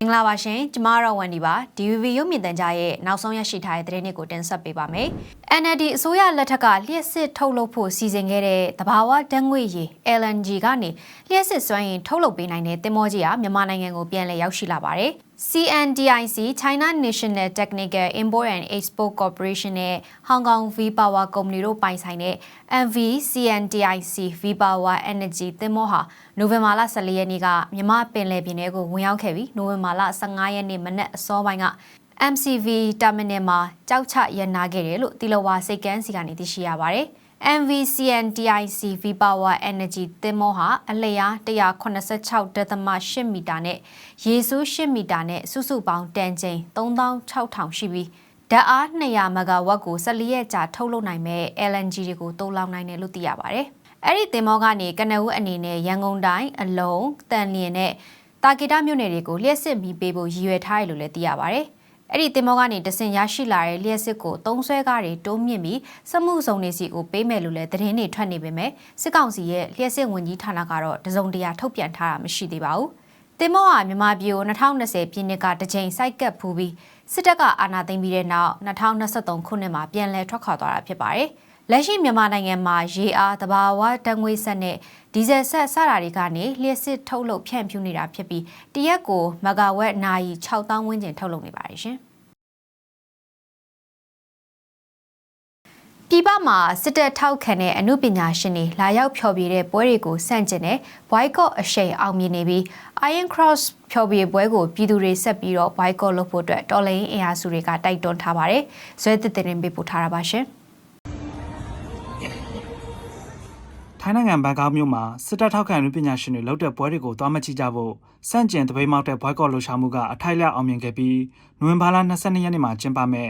မင်္ဂလာပါရှင်ကျမကတော့ဝန်ဒီပါ DVB ရုပ်မြင်သံကြားရဲ့နောက်ဆုံးရရှိထားတဲ့သတင်းတွေကိုတင်ဆက်ပေးပါမယ်။ NLD အစိုးရလက်ထက်ကလျှက်စစ်ထုတ်လုပ်ဖို့စီစဉ်ခဲ့တဲ့တဘာဝဓာတ်ငွေ့ရည် LNG ကနေလျှက်စစ်စွမ်းရည်ထုတ်လုပ်ပေးနိုင်တဲ့တင်မောကြီးဟာမြန်မာနိုင်ငံကိုပြန်လည်ရောက်ရှိလာပါတယ်။ CNDIC China National Technical Import and Export Corporation နဲ့ Hong Kong V Power Company တို့ပိုင်ဆိုင်တဲ့ MV CNDIC V Power Energy သင်္ဘောဟာနိုဝင်ဘာလ14ရက်နေ့ကမြန်မာပင်လယ်ပြင်ထဲကိုဝင်ရောက်ခဲ့ပြီးနိုဝင်ဘာလ15ရက်နေ့မနက်အစောပိုင်းက MCV Terminal မှာကြောက်ချရန်နာခဲ့တယ်လို့တီလဝါစိတ်ကန်းစီကနေသိရှိရပါတယ်။ MVCN TIC V Power Energy သင်္ဘောဟာအလျား186.8မီတာနဲ့ရေစိုး8မီတာနဲ့စုစုပေါင်းတန်ချိန်3600ရှိပြီးဓာတ်အား200မဂါဝက်ကို14ရက်ကြာထုတ်လုပ်နိုင်မဲ့ LNG တွေကိုတိုးလောင်နိုင်တယ်လို့သိရပါတယ်။အဲ့ဒီသင်္ဘောကနေကနဦးအနေနဲ့ရန်ကုန်တိုင်းအလုံးတန်လျင်နဲ့တာဂီတာမြို့နယ်တွေကိုလျှက်စစ်မီပေးဖို့ရည်ရွယ်ထားတယ်လို့လည်းသိရပါတယ်။ အဲ့ဒီတင်မောကနေတဆင်ရရှိလာတဲ့လျှက်စစ်ကိုသုံးဆွဲကားတွေတိုးမြင့်ပြီးစမှုဆောင်နေစီကိုပေးမယ်လို့လည်းသတင်းတွေထွက်နေပေမဲ့စစ်ကောင်စီရဲ့လျှက်စစ်ဝန်ကြီးဌာနကတော့တစုံတရာထုတ်ပြန်ထားတာမရှိသေးပါဘူး။တင်မောဟာမြန်မာပြည်ကို2020ပြည့်နှစ်ကတကြိမ်စိုက်ကပ်ဖူးပြီးစစ်တပ်ကအာဏာသိမ်းပြီးတဲ့နောက်2023ခုနှစ်မှာပြန်လည်ထွက်ခွာသွားတာဖြစ်ပါတယ်။ လက်ရှိမြန်မာနိုင်ငံမှာရေအားတဘာဝတငွေဆက်နဲ့ဒီဇယ်ဆက်စတာတွေကနေလျှက်စစ်ထုတ်လုပ်ဖြန့်ဖြူးနေတာဖြစ်ပြီးတရက်ကိုမဂါဝက်နာရီ6000ဝန်းကျင်ထုတ်လုပ်နေပါတယ်ရှင်ပြည်ပမှာစစ်တပ်ထောက်ခံတဲ့အမှုပညာရှင်တွေလာရောက်ဖျော်ဖြေတဲ့ပွဲတွေကိုစန့်ကျင်တဲ့ boycott အရှိန်အောင်မြင်နေပြီး Iron Cross ဖျော်ဖြေပွဲကိုပြည်သူတွေဆက်ပြီးတော့ boycott လုပ်ဖို့အတွက်တော်လိုင်းအင်အားစုတွေကတိုက်တွန်းထားပါတယ်။ဇွဲသစ်တင်ပေးပို့ထားတာပါရှင်။ ထိုင်းနိုင်ငံဘန်ကောက်မြို့မှာစစ်တပ်ထောက်ခံလူပညာရှင်တွေလုပ်တဲ့ပွဲတွေကိုသွားမကြည့်ကြဖို့စန့်ကျင်တပိတ်မောက်တဲ့ဘွိုက်ကော့လှူရှာမှုကအထိုက်လျောက်အောင်မြင်ခဲ့ပြီးနိုဝင်ဘာလ22ရက်နေ့မှာကျင်းပမဲ့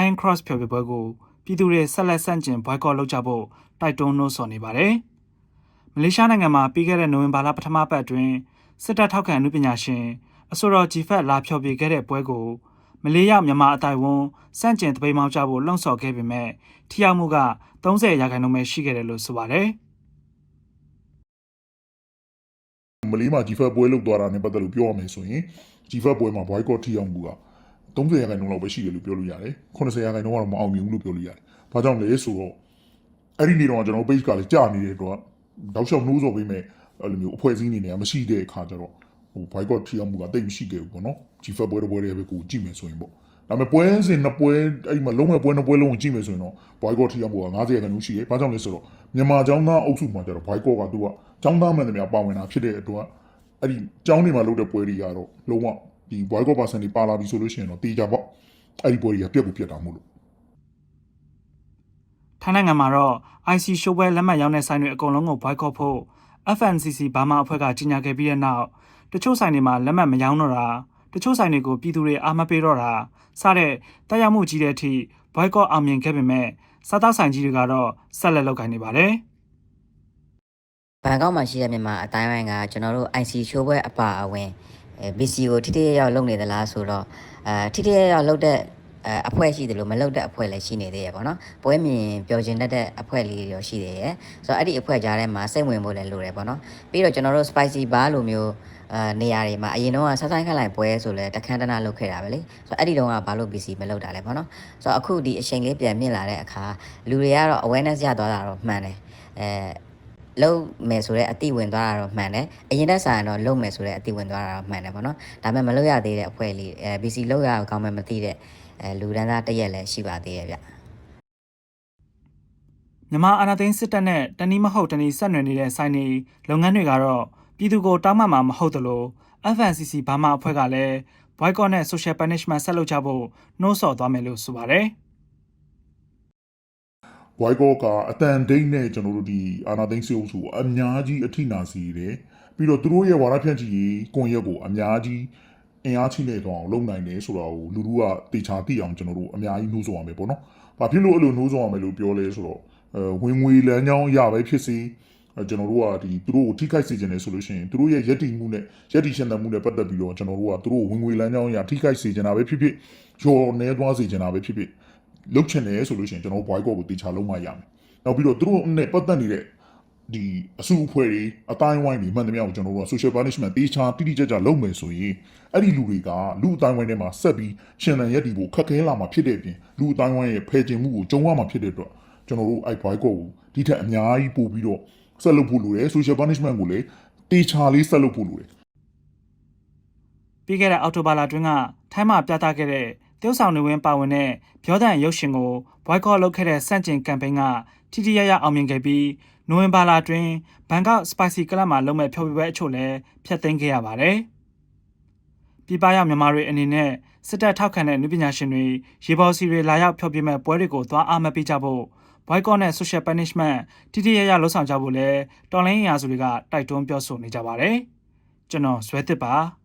Iron Cross ဖျော်ဖြေပွဲကိုပြည်သူတွေဆက်လက်စန့်ကျင်ဘွိုက်ကော့လုပ်ကြဖို့တိုက်တွန်းနှိုးဆော်နေပါတယ်။မလေးရှားနိုင်ငံမှာပြီးခဲ့တဲ့နိုဝင်ဘာလပထမပတ်အတွင်းစစ်တပ်ထောက်ခံလူပညာရှင်အဆိုတော်ဂျီဖက်လာဖျော်ဖြေခဲ့တဲ့ပွဲကိုမလေးရောက်မြန်မာအတိုင်းဝန်စန့်ကျင်တပိတ်မောက်ကြဖို့လှုံ့ဆော်ခဲ့ပေမဲ့ထိရောက်မှုက30ရာခိုင်နှုန်းပဲရှိခဲ့တယ်လို့ဆိုပါတယ်။ မလေးမှာ GFAT ပွဲလောက်သွားတာနဲ့ပတ်သက်လို့ပြောရမယ်ဆိုရင် GFAT ပွဲမှာ boycott ထိရောက်မှုက30ရာခိုင်နှုန်းလောက်ပဲရှိတယ်လို့ပြောလို့ရတယ်80ရာခိုင်နှုန်းကတော့မအောင်မြင်ဘူးလို့ပြောလို့ရတယ်။ဘာကြောင့်လဲဆိုတော့အဲ့ဒီနေ့တော့ကျွန်တော် page ကလည်းကြာနေတဲ့အတွက်တောက်လျှောက်နှိုးဆော်ပေးမဲ့အဲ့လိုမျိုးအဖွဲ့အစည်းအနေနဲ့မရှိတဲ့အခါကျတော့ဟို boycott ထိရောက်မှုကတိတ်မရှိခဲ့ဘူးပေါ့နော်။ GFAT ပွဲတစ်ပွဲတည်းပဲကိုကြည့်မယ်ဆိုရင်ပေါ့။ ဒါပေမဲ့ပွဲစဉ်နှစ်ပွဲအဲ့ဒီမှာလုံးဝပွဲနှစ်ပွဲလုံးကိုကြည့်မယ်ဆိုရင်တော့ boycott ထိရောက်မှုက90ရာခိုင်နှုန်းရှိတယ်။ဘာကြောင့်လဲဆိုတော့မြန်မာကျောင်းသားအုပ်စုမှာကျတော့ boycott ကသူကကျောင်းသားမှန်တယ်များပါဝင်တာဖြစ်တဲ့အတွက်အဲ့ဒီကျောင်းတွေမှာလုပ်တဲ့ပွဲတွေကတော့လုံးဝဒီ boycott person တွေပါလာပြီဆိုလို့ရှိရင်တော့တေးကြပေါ့အဲ့ဒီပွဲတွေကပြက်ကိုပြက်တာမို့လို့ထိုင်းနိုင်ငံမှာတော့ IC ရှိုးပွဲလက်မှတ်ရောင်းတဲ့ဆိုင်တွေအကုန်လုံးကို boycott ဖို့ FNCC ဘာမှအဖွဲ့ကကြီးညာခဲ့ပြီးတဲ့နောက်တချို့ဆိုင်တွေမှာလက်မှတ်မရောင်းတော့တာ တချို့ဆိုင်တွေကိုပြည်သူတွေအားမပေးတော့တာစတဲ့တရားမှုကြီးတဲ့အထိ boycott အောင်မြင်ခဲ့ပေမဲ့စားတောက်ဆိုင်ကြီးတွေကတော့ဆက်လက်လုပ်ကိုင်နေပါတယ်ဘန်ကောက်မှာရှိတဲ့မြန်မာအတိုင်းဝိုင်းကကျွန်တော်တို့ IC ရှိုးပွဲအပါအဝင်အဲ BC ကိုထိထိရောက်ရောက်လုပ်နေသလားဆိုတော့အဲထိထိရောက်ရောက်လုပ်တဲ့အဲအဖွဲ့ရှိတယ်လို့မလုပ်တဲ့အဖွဲ့လည်းရှိနေသေးရပေါ့နော်ပွဲမြင်ပျော်ကျင်တတ်တဲ့အဖွဲ့လေးတွေရောရှိသေးရဲ့ဆိုတော့အဲ့ဒီအဖွဲ့ကြားထဲမှာစိတ်ဝင်ဖို့လည်းလိုတယ်ပေါ့နော်ပြီးတော့ကျွန်တော်တို့ spicy bar လိုမျိုး အာနေရာတွေမှာအရင်တော့ဆက်ဆိုင်ခက်လိုက်ပွဲဆိုလဲတခန်းတနာလုပ်ခဲ့တာပဲလေဆိုတော့အဲ့ဒီတုန်းကဘာလို့ BC မလုပ်တာလဲပေါ့နော်ဆိုတော့အခုဒီအချိန်လေးပြန်မြင့်လာတဲ့အခါလူတွေကတော့ awareness ရသွားတာတော့မှန်တယ်အဲလုံးမယ်ဆိုတဲ့အတိဝင်သွားတာတော့မှန်တယ်အရင်တက်ဆိုင်တော့လုံးမယ်ဆိုတဲ့အတိဝင်သွားတာတော့မှန်တယ်ပေါ့နော်ဒါပေမဲ့မလုပ်ရသေးတဲ့အဖွဲ့လေးအဲ BC လုပ်ရအောင်ကောင်းမှမသိတဲ့အဲလူဒန်းသားတစ်ရက်လည်းရှိပါသေးရဲ့ဗျမြန်မာအာဏာသိမ်းစစ်တပ်နဲ့တနည်းမဟုတ်တနည်းဆက်နွယ်နေတဲ့ဆိုင်တွေလုပ်ငန်းတွေကတော့ ပြည်သူကိုတောင်းပန်မှာမဟုတ်သလို FNCC ဘာမှအဖွဲ့ကလည်း boycott နဲ့ social punishment ဆက်လုပ်ကြဖို့နှိုးဆော်သွားမယ်လို့ဆိုပါတယ် boycott ကအတန်ဒိတ်နဲ့ကျွန်တော်တို့ဒီအာနာသိန်းစေအုပ်စုကိုအများကြီးအထိနာစီတယ်ပြီးတော့သူတို့ရဲ့ဝါဒဖြန့်ချီရေးကွန်ရက်ကိုအများကြီးအင်အားချိနေတော့အောင်လုပ်နိုင်တယ်ဆိုတော့လူလူကတေချာသိအောင်ကျွန်တော်တို့အများကြီးနှိုးဆော်ရမယ်ပေါ့နော်။ဘာဖြစ်လို့အဲ့လိုနှိုးဆော်ရမယ်လို့ပြောလဲဆိုတော့အဲဝင်ငွေလမ်းကြောင်းအရပဲဖြစ်စီအဲ ကျွန်တော်တို့ကဒီသူတို့ကိုထိခိုက်စေချင်တယ်ဆိုလို့ရှိရင်သူတို့ရဲ့ယက်တီမှုနဲ့ယက်တီရှင်သန်မှုနဲ့ပတ်သက်ပြီးတော့ကျွန်တော်တို့ကသူတို့ကိုဝင်ငွေလမ်းကြောင်းအရထိခိုက်စေချင်တာပဲဖြစ်ဖြစ်ရော်နေသွားစေချင်တာပဲဖြစ်ဖြစ်လုတ်ချင်တယ်ဆိုလို့ရှိရင်ကျွန်တော် boycott ကိုတေချာလုံးမရမယ်။နောက်ပြီးတော့သူတို့နဲ့ပတ်သက်နေတဲ့ဒီအစုအဖွဲ့တွေအတိုင်းဝိုင်းတွေမှန်သမျှကိုကျွန်တော်တို့က social punishment တေချာတိတိကျကျလုပ်မယ်ဆိုရင်အဲ့ဒီလူတွေကလူအတိုင်းဝိုင်းထဲမှာဆက်ပြီးရှင်လန်ရက်တီဖို့ခက်ခဲလာမှာဖြစ်တဲ့အပြင်လူအတိုင်းဝိုင်းရဲ့ဖယ်ကျင်မှုကိုကြုံရမှာဖြစ်တဲ့အတွက်ကျွန်တော်တို့အဲ့ boycott ကိုဒီထက်အများကြီးပို့ပြီးတော့ ဆက်လုပ်ဖို့လိုတယ် social punishment ကိုလည်းတေချာလေးဆက်လုပ်ဖို့လိုတယ်ပြီးခဲ့တဲ့အောက်တိုဘာလအတွင်းကထိုင်းမှာပြသခဲ့တဲ့တရုတ်ဆောင်နေဝင်ပါဝင်တဲ့ပြောတဲ့ရုပ်ရှင်ကို boycott လုပ်ခဲ့တဲ့စန့်ကျင်ကမ်ပိန်းကထိထိရရအောင်မြင်ခဲ့ပြီးနိုဝင်ဘာလအတွင်းဘန်ကောက် Spicy Club မှာလုပ်မဲ့ဖျော်ဖြေပွဲအချို့လည်းဖျက်သိမ်းခဲ့ရပါတယ်။ပြည်ပရောက်မြန်မာတွေအနေနဲ့စစ်တပ်ထောက်ခံတဲ့နုပညာရှင်တွေရေပေါ်စီတွေလာရောက်ဖျော်ဖြေမဲ့ပွဲတွေကိုသွားအားမပေးကြဖို့ boycott နဲ့ social punishment ထိထိရရလှုံ့ဆော်ကြဖို့လည်းတော်လိုင်းရာစုတွေကတိုက်တွန်းပြောဆိုနေကြပါတယ်။ကျွန်တော်ဇွဲသစ်ပါ။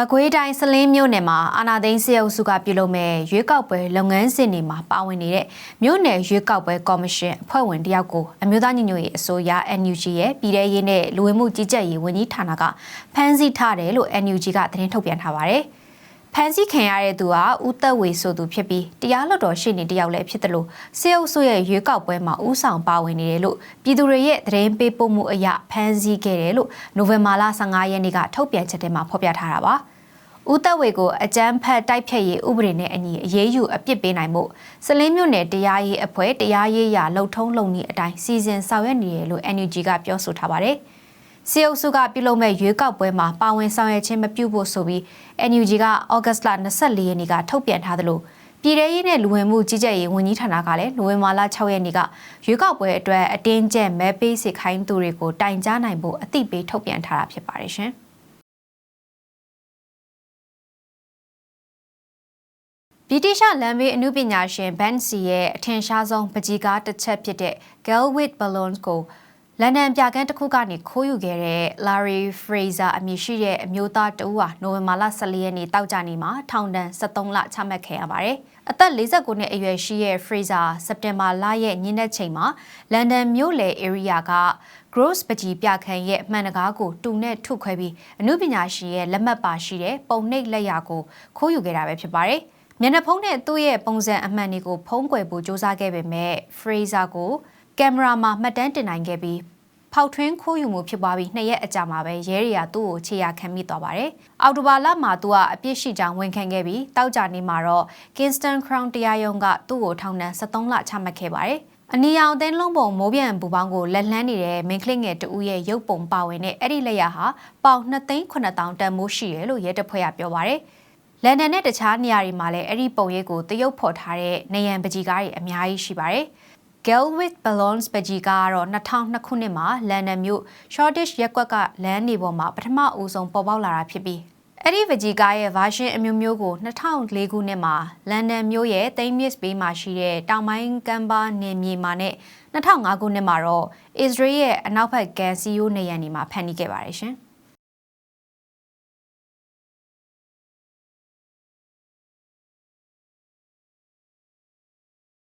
မကွေးတိုင်းစလင်းမြို့နယ်မှာအာနာသိန်းစစ်အုပ်စုကပြုလုပ်မဲ့ရွေးကောက်ပွဲလုပ်ငန်းစဉ်တွေမှာပါဝင်နေတဲ့မြို့နယ်ရွေးကောက်ပွဲကော်မရှင်အဖွဲ့ဝင်တယောက်ကိုအမျိုးသားညီညွတ်ရေးအစိုးရ NUG ရဲ့ပြည်ထရေးနဲ့လူဝင်မှုကြီးကြပ်ရေးဝန်ကြီးဌာနကဖမ်းဆီးထားတယ်လို့ NUG ကသတင်းထုတ်ပြန်ထားပါတယ်။ ဖမ်းဆီးခံရတဲ့သူဟာဦးသက်ဝေဆိုသူဖြစ်ပြီးတရားလွတ်တော်ရှေ့နေတယောက်လည်းဖြစ်တယ်လို့စစ်အုပ်စုရဲ့ရွေးကောက်ပွဲမှာဥဆောင်ပါဝင်နေတယ်လို့ပြည်သူတွေရဲ့သတင်းပေးပို့မှုအရဖမ်းဆီးခဲ့တယ်လို့နိုဝင်ဘာလ15ရက်နေ့ကထုတ်ပြန်ချက်ထဲမှာဖော်ပြထားတာပါ။ဦးသက်ဝေကိုအကြမ်းဖက်တိုက်ဖြတ်ရေးဥပဒေနဲ့အညီအရေးယူအပြစ်ပေးနိုင်မှုစလင်းမြို့နယ်တရားရေးအဖွဲ့တရားရေးရာလှုပ်ထုံးလုံနည်းအတိုင်းစီစဉ်ဆောင်ရွက်နေတယ်လို့ NUG ကပြောဆိုထားပါတယ်။ စီအုပ်စုကပြုလုပ်မဲ့ရွေးကောက်ပွဲမှာပါဝင်ဆောင်ရွက်ခြင်းမပြုဖို့ဆိုပြီး NUG ကဩဂတ်စ်လ24ရက်နေ့ကထုတ်ပြန်ထားသလိုပြည်ထရေးနဲ့လူဝင်မှုကြီးကြပ်ရေးဝန်ကြီးဌာနကလည်းနိုဝင်ဘာလ6ရက်နေ့ကရွေးကောက်ပွဲအတွက်အတင်းကျပ်မဲပေးစစ်ခိုင်းသူတွေကိုတိုင်ကြားနိုင်ဖို့အသိပေးထုတ်ပြန်ထားတာဖြစ်ပါတယ်ရှင်။ဗြိတိရှလမ်းဘေးအမှုပညာရှင်ဘန်စီရဲ့အထင်ရှားဆုံးပကြီကားတစ်ချက်ဖြစ်တဲ့ Girl with Balloons ကို လန်ဒန်ပြကန်းတစ်ခုကနေခိုးယူခဲ့တဲ့ Larry Fraser အမည်ရှိတဲ့အမျိုးသားတဦးဟာနိုဝင်ဘာလ14ရက်နေ့တောက်ကြနေမှာထောင်ဒဏ်73လချမှတ်ခဲ့ရပါတယ်။အသက်49နှစ်အရွယ်ရှိတဲ့ Fraser စက်တင်ဘာလရဲ့ညနေချိန်မှာလန်ဒန်မြို့လယ် area က Gross ပကြီးပြခန်းရဲ့မှန်တကားကိုတူနဲ့ထုခွဲပြီးအမှုပညာရှင်ရဲ့လက်မှတ်ပါရှိတဲ့ပုံနှိပ်လက်ရာကိုခိုးယူခဲ့တာပဲဖြစ်ပါတယ်။မျက်နှာဖုံးနဲ့သူ့ရဲ့ပုံစံအမှန်တွေကိုဖုံးကွယ်ဖို့စ조사ခဲ့ပေမဲ့ Fraser ကို ကင်မရာမှာမှတ်တမ်းတင်နိုင်ခဲ့ပြီးဖောက်ထွင်းခိုးယူမှုဖြစ်ပွားပြီးနှစ်ရက်အကြာမှာပဲရဲတွေကသူ့ကိုခြေရာခံမိသွားပါတယ်။အော်တိုဘာလမှာသူကအပြစ်ရှိကြောင်းဝန်ခံခဲ့ပြီးတောက်ကြနေမှာတော့ Kingston Crown တရားရုံးကသူ့ကိုထောင်ဒဏ်73လချမှတ်ခဲ့ပါတယ်။အနီရောင်အသင်းလုံးပုံမိုးပြန်ပူပေါင်းကိုလက်လှမ်းနေတဲ့မင်းကလစ်ငယ်တူရဲ့ရုပ်ပုံပါဝင်တဲ့အဲ့ဒီလက်ရဟာပေါင်2သိန်း9000တန်မိုးရှိတယ်လို့ရဲတပ်ဖွဲ့ကပြောပါတယ်။လန်ဒန်နဲ့တခြားနေရာတွေမှာလည်းအဲ့ဒီပုံရိပ်ကိုတရုပ်ဖော်ထားတဲ့နေရန်ပကြီးကားတွေအများကြီးရှိပါတယ်။ Girl with Balloons ပကြီးကတော့2002ခုနှစ်မှာလန်ဒန်မြို့ Shoreditch ရပ်ကွက်ကလမ်းနေပေါ်မှာပထမအဦးဆုံးပေါ်ပေါက်လာတာဖြစ်ပြီးအဲ့ဒီပကြီးကားရဲ့ version အမျိုးမျိုးကို2004ခုနှစ်မှာလန်ဒန်မြို့ရဲ့ Thames Bay မှာရှိတဲ့တောင်ပိုင်းကမ်းပါးနယ်မြေမှာနဲ့2005ခုနှစ်မှာတော့ Israel ရဲ့အနောက်ဘက်ကန်စီယိုနေရန်ဒီမှာဖန်တီးခဲ့ပါတယ်ရှင်။